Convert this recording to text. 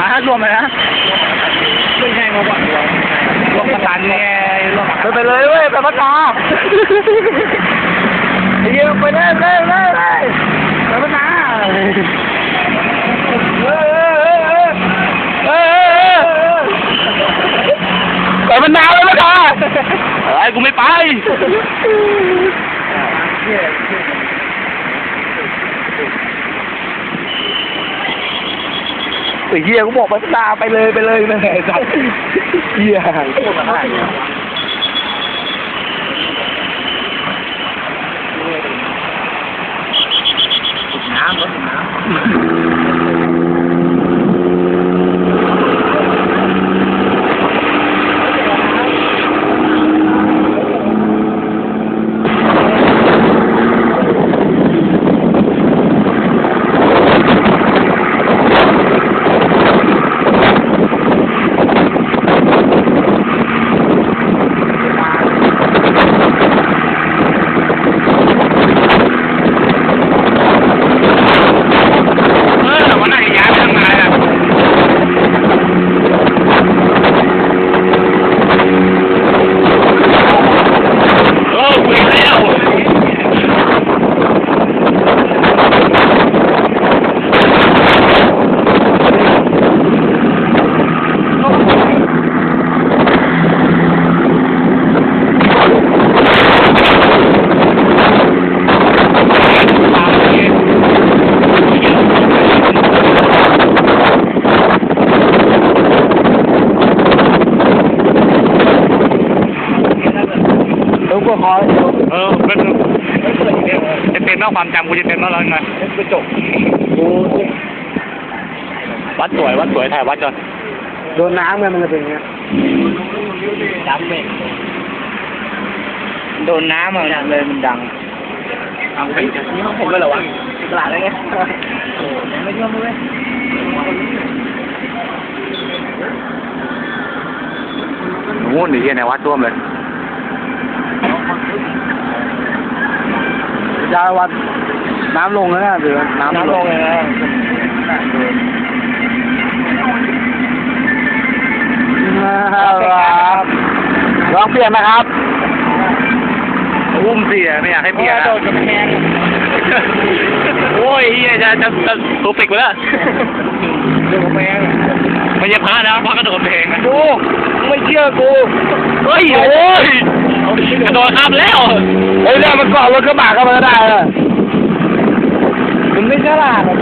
ฮ่ะรวมเลยนะไม่ใช่งบอะรวมประกันไงรวมไปเลยเว้ยไปประกาไอ้เยี่ยไปเล่นเล่นเล่นเล่นไปประกาไปมันนาวเลยมั้งจ้าไอ้กูไม่ไป ไอ้เฮียกูบอกมันตาไปเลยไปเลยนะไอ้สัตว์เฮียน้ำรถน้ำออวันไหนย้ายไปทำงานอะเออคุยแล้ว ลูกก็คอยเออเป็นจะเต็มแล้วความจำกูจะเต็มแล้วแล้วไงกระจกกูวัดสวยวัดสวยถ่ายวัดก่อนโดนน้ำไงมันจะเป็นอย่างเงี้ยดำเลยโดนน้ำอะดังเลยมันดังเอาไปนี่มันเห็นด้วยเหรอวะตลาดอะไรเงี้ยไม่เชื่อมั้ยงูหนีในวัดท่วมเลย ยาวัดน้ำลงแล้วนะหรือน้ำน้ำลงเลยนะครับลองเปลี่ยนนะครับอุ้มเสียไม่อยากให้เปียกโดนกำแพงโอ้ยเฮียจะจะจะตัวปิกไปแล้วเรื่องของแม่งไม่ใช่พระนะพระกระโดดกำแพงนะดูไม่เชื่อกูเฮ้ยโอ้ย กระโดดข้ามแล้วเฮ้ยเนี่ยมันเกาะรถกระบะเข้ามาได้นะมันไม่ฉลาดอะ